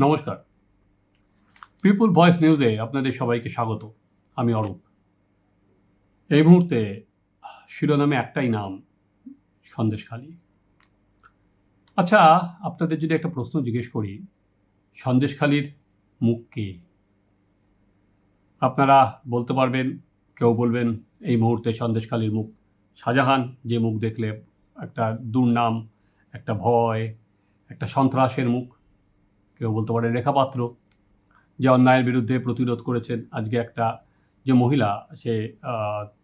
নমস্কার। পিপুল ভয়েস নিউজে আপনাদের সবাইকে স্বাগত। আমি অরূপ। এই মুহূর্তে শিরোনামে একটাই নাম সন্দেশখালী আচ্ছা আপনাদের যদি একটা প্রশ্ন জিজ্ঞেস করি সন্দেশখালীর মুখ কে? আপনারা বলতে পারবেন, কেউ বলবেন, এই মুহূর্তে সন্দেশখালীর মুখ শাহজাহান, যে মুখ দেখলে একটা দুর্নাম, একটা ভয়, একটা সন্ত্রাসের মুখ। কেউ বলতে পারে রেখাপাত্র, যে অন্যায়ের বিরুদ্ধে প্রতিরোধ করেছেন। আজকে একটা যে মহিলা, সে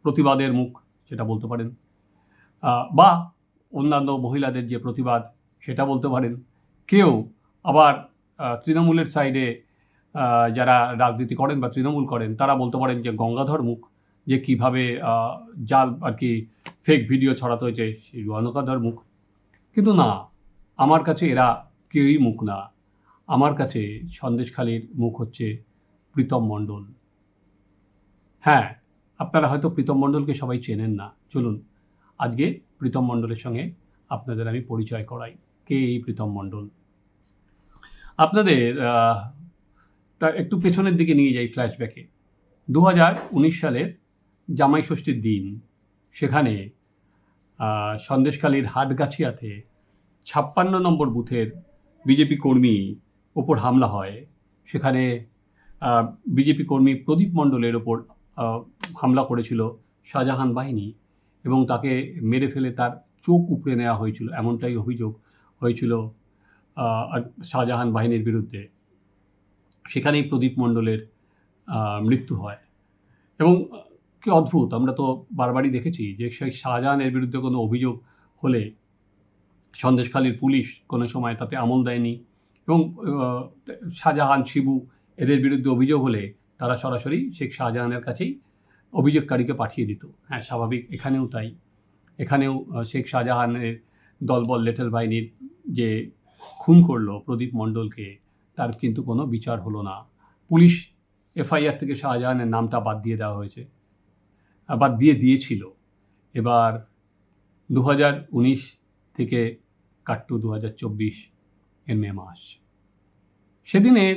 প্রতিবাদের মুখ, সেটা বলতে পারেন। বা অন্যান্য মহিলাদের যে প্রতিবাদ, সেটা বলতে পারেন। কেউ আবার তৃণমূলের সাইডে যারা রাজনীতি করেন বা তৃণমূল করেন, তারা বলতে পারেন যে গঙ্গাধর মুখ, যে কীভাবে জাল আর কি ফেক ভিডিও ছড়াতে হয়েছে, সেই গঙ্গাধর মুখ। কিন্তু না, আমার কাছে এরা কেউই মুখ না। আমার কাছে সন্দেশখালীর মুখ হচ্ছে প্রীতম মণ্ডল। হ্যাঁ আপনারা হয়তো প্রীতম মণ্ডলকে সবাই চেনেন না। চলুন, আজকে প্রীতম মণ্ডলের সঙ্গে আপনাদের আমি পরিচয় করাই। কে এই প্রীতম মণ্ডল? আপনাদের তা একটু পেছনের দিকে নিয়ে যাই ফ্ল্যাশব্যাকে দু হাজার উনিশ সালের জামাই ষষ্ঠীর দিন, সেখানে সন্দেশখালীর হাটগাছিয়াতে ছাপ্পান্ন নম্বর বুথের বিজেপি কর্মী ওপর হামলা হয়। সেখানে বিজেপি কর্মী প্রদীপ মণ্ডলের ওপর হামলা করেছিল শাহজাহান বাহিনী এবং তাকে মেরে ফেলে তার চোখ উপড়ে নেওয়া হয়েছিল, এমনটাই অভিযোগ হয়েছিল শাহজাহান বাহিনীর বিরুদ্ধে। সেখানেই প্রদীপ মণ্ডলের মৃত্যু হয়। এবং, কি অদ্ভুত, আমরা তো বারবারই দেখেছি যে সেই শাহজাহানের বিরুদ্ধে কোনো অভিযোগ হলে সন্দেশখালীর পুলিশ কোনো সময় তাতে আমল দেয়নি। এবং শাহজাহান শিবু এদের বিরুদ্ধে অভিযোগ হলে তারা সরাসরি শেখ শাহজাহানের কাছেই অভিযোগকারীকে পাঠিয়ে দিত। হ্যাঁ স্বাভাবিক, এখানেও তাই। এখানেও শেখ শাহজাহানের দলবল লেটেল বাহিনীর যে খুন করল প্রদীপ মণ্ডলকে, তার কিন্তু কোনো বিচার হলো না। পুলিশ এফআইআর থেকে শাহজাহানের নামটা বাদ দিয়ে দেওয়া হয়েছে। বাদ দিয়ে দিয়েছিল। এবার দু হাজার উনিশ থেকে কাট্টু দু হাজার চব্বিশ এর মে মাস। সেদিনের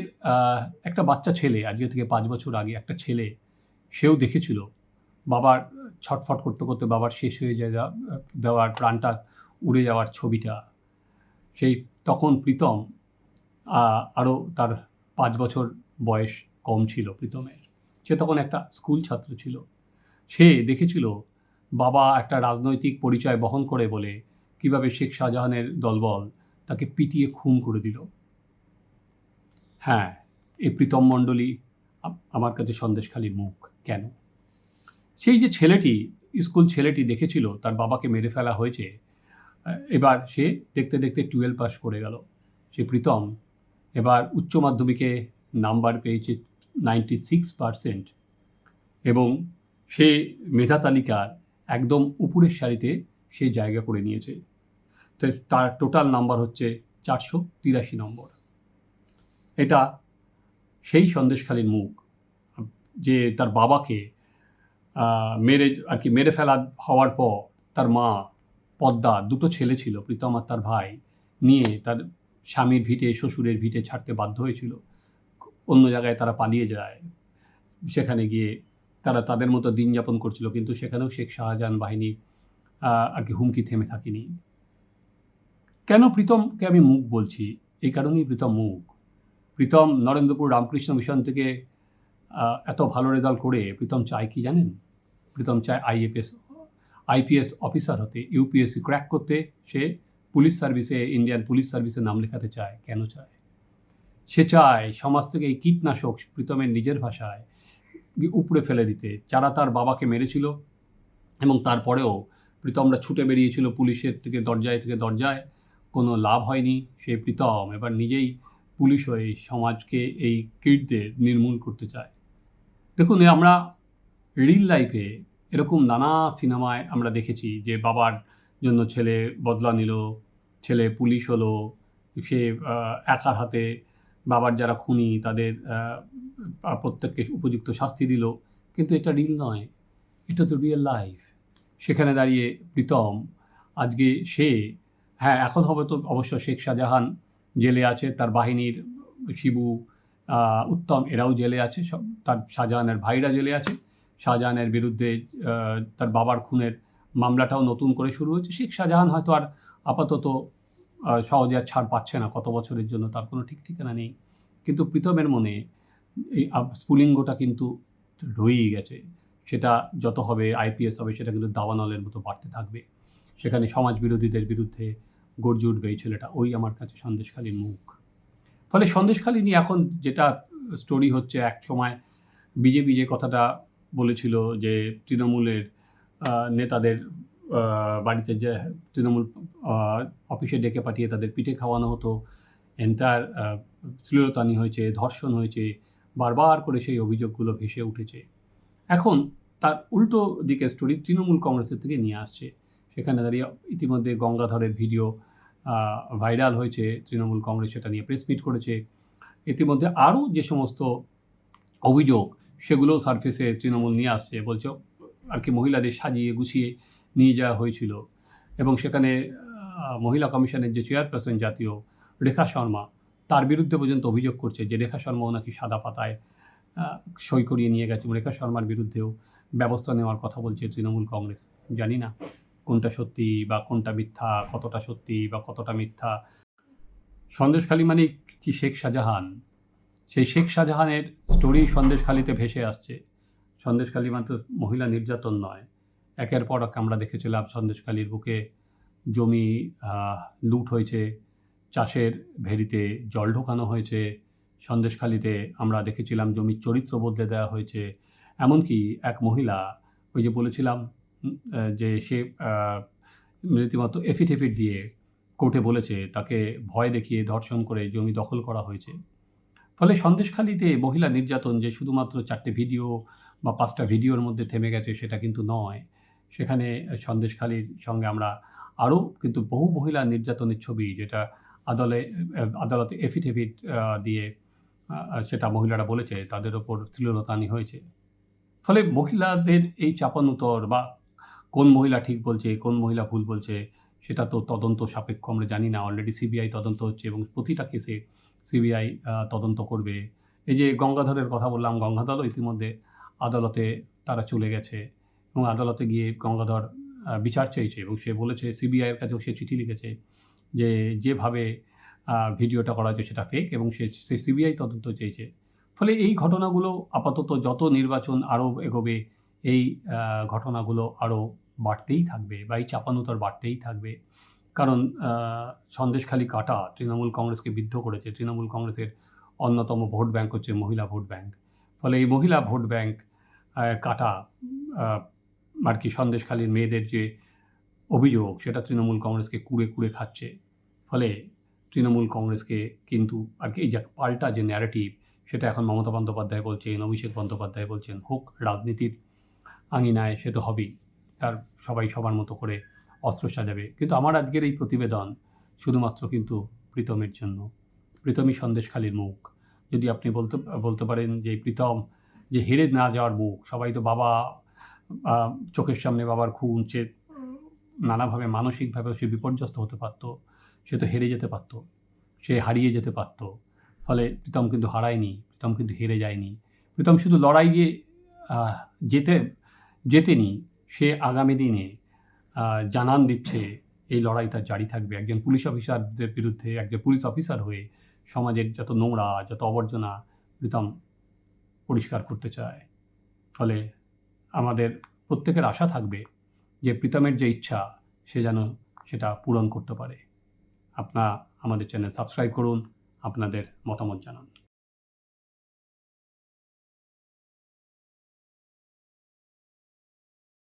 একটা বাচ্চা ছেলে, আজকে থেকে পাঁচ বছর আগে একটা ছেলে, সেও দেখেছিল, বাবার ছটফট করতে করতে বাবার শেষ হয়ে যায় দেওয়ার প্রাণটা উড়ে যাওয়ার ছবিটা। সেই তখন প্রীতম আরও তার পাঁচ বছর বয়স কম ছিল প্রীতমের। সে তখন একটা স্কুল ছাত্র ছিল। সে দেখেছিল, বাবা একটা রাজনৈতিক পরিচয় বহন করে বলে, কীভাবে শেখ শাহজাহানের দলবল তাকে পিটিয়ে খুন করে দিল। হ্যাঁ এই প্রীতম মণ্ডলী আমার কাছে সন্দেশখালীর মুখ, কেন? সেই যে ছেলেটি, স্কুল ছেলেটি দেখেছিল, তার বাবাকে মেরে ফেলা হয়েছে এবার সে দেখতে দেখতে টুয়েলভ পাস করে গেল। সে প্রীতম, এবার উচ্চ মাধ্যমিকে নাম্বার পেয়েছে নাইনটি সিক্স পারসেন্ট এবং সে মেধা তালিকার একদম উপরের সারিতে সে জায়গা করে নিয়েছে। তার টোটাল নাম্বার হচ্ছে চারশো তিরাশি নম্বর। এটা সেই সন্দেশখালীর মুখ। যে তার বাবাকে মেরে আর কি মেরে ফেলা হওয়ার পর তার মা, পদ্মা দুটো ছেলে ছিল, প্রীতম আর তার ভাই, নিয়ে তার স্বামীর ভিটে, শ্বশুরের ভিটে ছাড়তে বাধ্য হয়েছিল। অন্য জায়গায় তারা পালিয়ে যায়। সেখানে গিয়ে তারা তাদের মতো দিন যাপন করছিল, কিন্তু সেখানেও শেখ শাহজাহান বাহিনী আর কি হুমকি থেমে থাকেনি। কেন প্রীতমকে আমি মুখ বলছি? এই কারণেই প্রীতম মুখ। প্রীতম নরেন্দ্রপুর রামকৃষ্ণ মিশন থেকে এত ভালো রেজাল্ট করে প্রীতম চায় কি জানেন? প্রীতম চায় আইএফএস আইপিএস অফিসার হতে ইউপিএসসি ক্র্যাক করতে সে পুলিশ সার্ভিসে ইন্ডিয়ান পুলিশ সার্ভিসে নাম লেখাতে চায়। কেন চায়? সে চায় সমাজ থেকে এই কীটনাশক প্রীতমের নিজের ভাষায় উপড়ে ফেলে দিতে। যারা তার বাবাকে মেরেছিল এবং তারপরেও প্রীতমরা ছুটে বেরিয়েছিল পুলিশের থেকে, দরজায় থেকে দরজায় কোনো লাভ হয়নি সেই প্রীতম এবার নিজেই পুলিশ হয়ে সমাজকে এই কীটদের নির্মূল করতে চায়। দেখুন আমরা রিল লাইফে এরকম নানা সিনেমায় আমরা দেখেছি যে বাবার জন্য ছেলে বদলা নিল, ছেলে পুলিশ হলো, সে একার হাতে বাবার যারা খুনি তাদের প্রত্যেককে উপযুক্ত শাস্তি দিল। কিন্তু এটা রিল নয়, এটা তো রিয়েল লাইফ সেখানে দাঁড়িয়ে প্রীতম, আজকে সে হ্যাঁ এখন হবে তো অবশ্য শেখ শাহজাহান জেলে আছে, তার বাহিনীর শিবু উত্তম এরাও জেলে আছে, সব তার শাহজাহানের ভাইরা জেলে আছে। শাহজাহানের বিরুদ্ধে তার বাবার খুনের মামলাটাও নতুন করে শুরু হয়েছে। শেখ শাহজাহান হয়তো আর আপাতত সহজে আর ছাড় পাচ্ছে না, কত বছরের জন্য তার কোনো ঠিক ঠিকানা নেই। কিন্তু প্রীতমের মনে এই স্ফুলিঙ্গটা কিন্তু রয়েই গেছে। সেটা যত হবে, আইপিএস হবে, সেটা কিন্তু দাবানলের মতো বাড়তে থাকবে। সেখানে সমাজ বিরোধীদের বিরুদ্ধে গর্জে উঠবে এই ছেলেটা। ওই আমার কাছে সন্দেশখালীর মুখ। ফলে সন্দেশখালী নিয়ে এখন যেটা স্টোরি হচ্ছে, এক সময় বিজেপি যে কথাটা বলেছিল যে তৃণমূলের নেতাদের বাড়িতে যে তৃণমূল অফিসে ডেকে পাঠিয়ে তাদের পিঠে খাওয়ানো হতো। এন্টার শ্লীলতানি হয়েছে, ধর্ষণ হয়েছে, বারবার করে সেই অভিযোগগুলো ভেসে উঠেছে। এখন তার উল্টো দিকে স্টোরি তৃণমূল কংগ্রেসের থেকে নিয়ে আসছে। সেখানে দাঁড়িয়ে ইতিমধ্যে গঙ্গাধরের ভিডিও ভাইরাল হয়েছে, তৃণমূল কংগ্রেস সেটা নিয়ে প্রেস মিট করেছে। ইতিমধ্যে আরও যে সমস্ত অভিযোগ সেগুলো সার্ফেসে তৃণমূল নিয়ে আসছে। বলছে, আর কি মহিলাদের সাজিয়ে গুছিয়ে নিয়ে যাওয়া হয়েছিল। এবং সেখানে মহিলা কমিশনের যে চেয়ারপারসন জাতীয় রেখা শর্মা, তার বিরুদ্ধে পর্যন্ত অভিযোগ করছে যে রেখা শর্মাও নাকি সাদা পাতায় সই করিয়ে নিয়ে গেছে। রেখা শর্মার বিরুদ্ধেও ব্যবস্থা নেওয়ার কথা বলছে তৃণমূল কংগ্রেস। জানি না। কোনটা সত্যি বা কোনটা মিথ্যা, কতটা সত্যি বা কতটা মিথ্যা। সন্দেশখালী মানে কি শেখ শাহজাহান? সেই শেখ শাহজাহানের স্টোরি সন্দেশখালীতে ভেসে আসছে। সন্দেশখালী মাত্র মহিলা নির্যাতন নয়। একের পর এক আমরা দেখেছিলাম সন্দেশখালীর বুকে জমি লুট হয়েছে, চাষের ভেরিতে জল ঢোকানো হয়েছে, সন্দেশখালীতে আমরা দেখেছিলাম জমির চরিত্র বদলে দেওয়া হয়েছে। এমনকি এক মহিলা, ওই যে বলেছিলাম যে সে রীতিমতো এফিডেভিট দিয়ে কোর্টে বলেছে, তাকে ভয় দেখিয়ে ধর্ষণ করে জমি দখল করা হয়েছে। ফলে সন্দেশখালীতে মহিলা নির্যাতন যে শুধুমাত্র চারটে ভিডিও বা পাঁচটা ভিডিওর মধ্যে থেমে গেছে, সেটা কিন্তু নয়। সেখানে সন্দেশখালীর সঙ্গে আমরা আরও কিন্তু বহু মহিলা নির্যাতনের ছবি, যেটা আদালে, আদালতে এফিডেভিট দিয়ে সেটা মহিলারা বলেছে, তাদের ওপর শ্লীলতানি হয়েছে। ফলে মহিলাদের এই চাপানুতর বা কোন মহিলা ঠিক বলছে, কোন মহিলা ভুল বলছে, সেটা তো তদন্ত সাপেক্ষ, আমরা জানি না। অলরেডি সিবিআই তদন্ত হচ্ছে এবং প্রতিটা কেসে সিবিআই তদন্ত করবে। এই যে গঙ্গাধরের কথা বললাম, গঙ্গাধরও ইতিমধ্যে আদালতে তারা চলে গেছে এবং আদালতে গিয়ে গঙ্গাধর বিচার চেয়েছে এবং সে বলেছে সিবিআইয়ের কাছেও সে চিঠি লিখেছে যে যেভাবে ভিডিওটা করা হয়েছে সেটা ফেক এবং সে সে সিবিআই তদন্ত চেয়েছে ফলে এই ঘটনাগুলো আপাতত যত নির্বাচন আরও এগোবে এই ঘটনাগুলো আরও বাড়তেই থাকবে বা এই চাপানুতর বাড়তেই থাকবে। কারণ সন্দেশখালী কাটা, তৃণমূল কংগ্রেসকে বিদ্ধ করেছে। তৃণমূল কংগ্রেসের অন্যতম ভোট ব্যাংক হচ্ছে মহিলা ভোট ব্যাংক। ফলে এই মহিলা ভোট ব্যাংক কাটা আর কি সন্দেশখালীর মেয়েদের যে অভিযোগ, সেটা তৃণমূল কংগ্রেসকে কুড়ে কুড়ে খাচ্ছে। ফলে তৃণমূল কংগ্রেসকে কিন্তু আর কি যে পাল্টা যে ন্যারেটিভ সেটা এখন মমতা বন্দ্যোপাধ্যায় বলছেন, অভিষেক বন্দ্যোপাধ্যায় বলছেন, হোক রাজনীতির আঙিনায় সে তো হবেই। তার সবাই সবার মতো করে অস্ত্র সাজাবে। কিন্তু আমার আজকের এই প্রতিবেদন শুধুমাত্র কিন্তু প্রীতমের জন্য। প্রীতমই সন্দেশখালীর মুখ। যদি আপনি বলতে বলতে পারেন যে প্রীতম যে হেরে না যাওয়ার মুখ সবাই তো বাবা চোখের সামনে বাবার খুন সে নানাভাবে মানসিকভাবে সে বিপর্যস্ত হতে পারতো সে তো হেরে যেতে পারতো সে হারিয়ে যেতে পারতো। ফলে প্রীতম কিন্তু হারায়নি প্রীতম কিন্তু হেরে যায়নি। প্রীতম শুধু লড়াইয়ে আহ, যেতে যেতেনি সে আগামী দিনে জানান দিচ্ছে এই লড়াই তার জারি থাকবে। একজন পুলিশ অফিসারদের বিরুদ্ধে একজন পুলিশ অফিসার হয়ে সমাজের যত নোংরা, যত আবর্জনা প্রীতম পরিষ্কার করতে চায়। ফলে আমাদের প্রত্যেকের আশা থাকবে যে প্রীতমের যে ইচ্ছা, সে যেন সেটা পূরণ করতে পারে। আপনারা আমাদের চ্যানেল সাবস্ক্রাইব করুন, আপনাদের মতামত জানান।